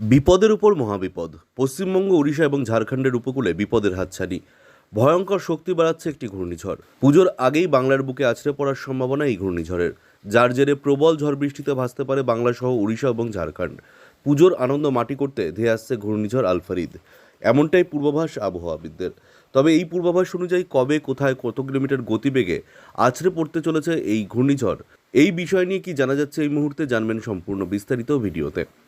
বিপদের উপর মহাবিপদ। পশ্চিমবঙ্গ, উড়িষ্যা এবং ঝাড়খণ্ডের উপকূলে বিপদের হাতছানি। ভয়ঙ্কর শক্তি বাড়াচ্ছে একটি ঘূর্ণিঝড়। পুজোর আগেই বাংলার বুকে আছড়ে পড়ার সম্ভাবনা এই ঘূর্ণিঝড়ের। যার জেরে প্রবল ঝড় বৃষ্টিতে ভাসতে পারে বাংলা সহ উড়িষ্যা এবং ঝাড়খণ্ড। পুজোর আনন্দ মাটি করতে ধেয়ে আসছে ঘূর্ণিঝড় আলফারিদ এমনটাই পূর্বাভাস আবহাওয়াবিদদের। তবে এই পূর্বাভাস অনুযায়ী কবে, কোথায়, কত কিলোমিটার গতিবেগে আছড়ে পড়তে চলেছে এই ঘূর্ণিঝড়, এই বিষয় নিয়ে কি জানা যাচ্ছে এই মুহূর্তে জানবেন সম্পূর্ণ বিস্তারিত ভিডিওতে।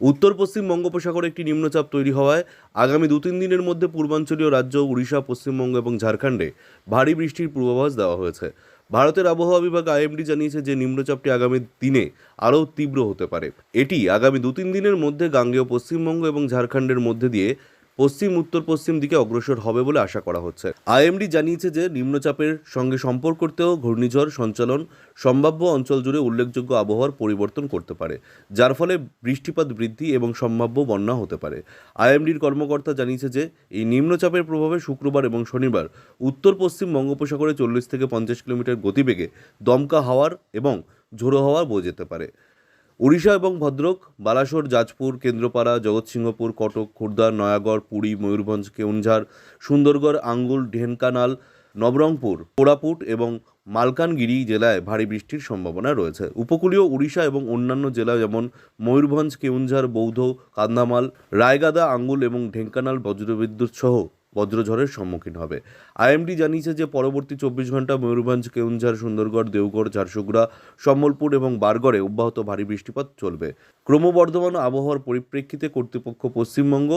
উত্তর পশ্চিম বঙ্গোপসাগরে একটি নিম্নচাপ তৈরি হওয়ায় আগামী দু তিন দিনের মধ্যে পূর্বাঞ্চলীয় রাজ্য উড়িষ্যা, পশ্চিমবঙ্গ এবং ঝাড়খণ্ডে ভারী বৃষ্টির পূর্বাভাস দেওয়া হয়েছে। ভারতের আবহাওয়া বিভাগ আইএমডি জানিয়েছে যে নিম্নচাপটি আগামী দিনে আরও তীব্র হতে পারে। এটি আগামী দু তিন দিনের মধ্যে গাঙ্গেয় পশ্চিমবঙ্গ এবং ঝাড়খণ্ডের মধ্যে দিয়ে পশ্চিম, উত্তর পশ্চিম দিকে অগ্রসর হবে বলে আশা করা হচ্ছে। আইএমডি জানিয়েছে যে, নিম্নচাপের সঙ্গে সম্পর্কতেও ঘূর্ণিঝড় সঞ্চালন সম্ভাব্য অঞ্চল জুড়ে উল্লেখযোগ্য আবহাওয়ার পরিবর্তন করতে পারে, যার ফলে বৃষ্টিপাত বৃদ্ধি এবং সম্ভাব্য বন্যা হতে পারে। আইএমডির কর্মকর্তা জানিয়েছে যে, এই নিম্নচাপের প্রভাবে শুক্রবার এবং শনিবার উত্তর পশ্চিম বঙ্গোপসাগরে চল্লিশ থেকে পঞ্চাশ কিলোমিটার গতিবেগে দমকা হাওয়ার এবং ঝোড়ো হাওয়া বয়ে যেতে পারে। উড়িষ্যা এবং ভদ্রক, বালাসোর জাজপুর কেন্দ্রপাড়া, জগৎসিংহপুর, কটক, খুর্দা, নয়াগড়, পুরী, ময়ূরভঞ্জ, কেউনঝাড়, সুন্দরগড়, আঙ্গুল, ঢেনকানাল নবরঙ্গপুর কোরাপুট এবং মালকানগিরি জেলায় ভারী বৃষ্টির সম্ভাবনা রয়েছে। উপকূলীয় উড়িষ্যা এবং অন্যান্য জেলা যেমন ময়ূরভঞ্জ, কেউনঝাড়, বৌদ্ধ কান্ধামাল রায়গাদা, আঙ্গুল এবং ঢেঙ্কানাল বজ্রবিদ্যুৎ সহ বজ্রঝড়ের সম্মুখীন হবে। আইএমডি জানিয়েছে যে পরবর্তী চব্বিশ ঘণ্টা ময়ূরভঞ্জ, কেউনঝাড়, সুন্দরগড় দেওগড় ঝারসুগুড়া, সম্বলপুর এবং বারগড়ে অব্যাহত ভারী বৃষ্টিপাত চলবে। ক্রমবর্ধমান আবহাওয়ার পরিপ্রেক্ষিতে কর্তৃপক্ষ পশ্চিমবঙ্গ,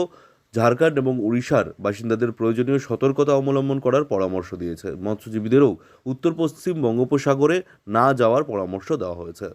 ঝাড়খণ্ড এবং উড়িষ্যার বাসিন্দাদের প্রয়োজনীয় সতর্কতা অবলম্বন করার পরামর্শ দিয়েছে। মৎস্যজীবীদেরও উত্তর পশ্চিম বঙ্গোপসাগরে না যাওয়ার পরামর্শ দেওয়া হয়েছে।